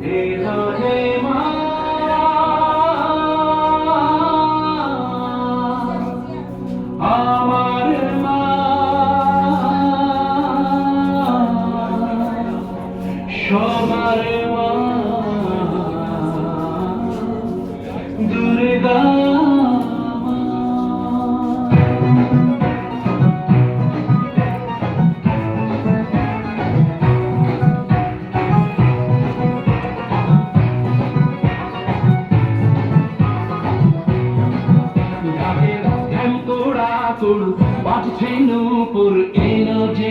Hey, honey. সবার মা দুর্গা। তোরা তোর বাজছে নূপুর এলো যে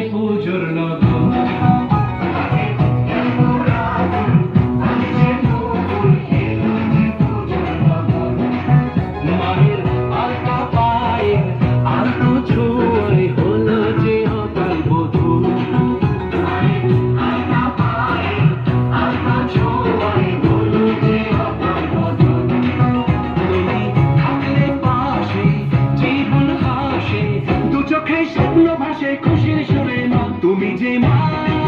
DJ Mike.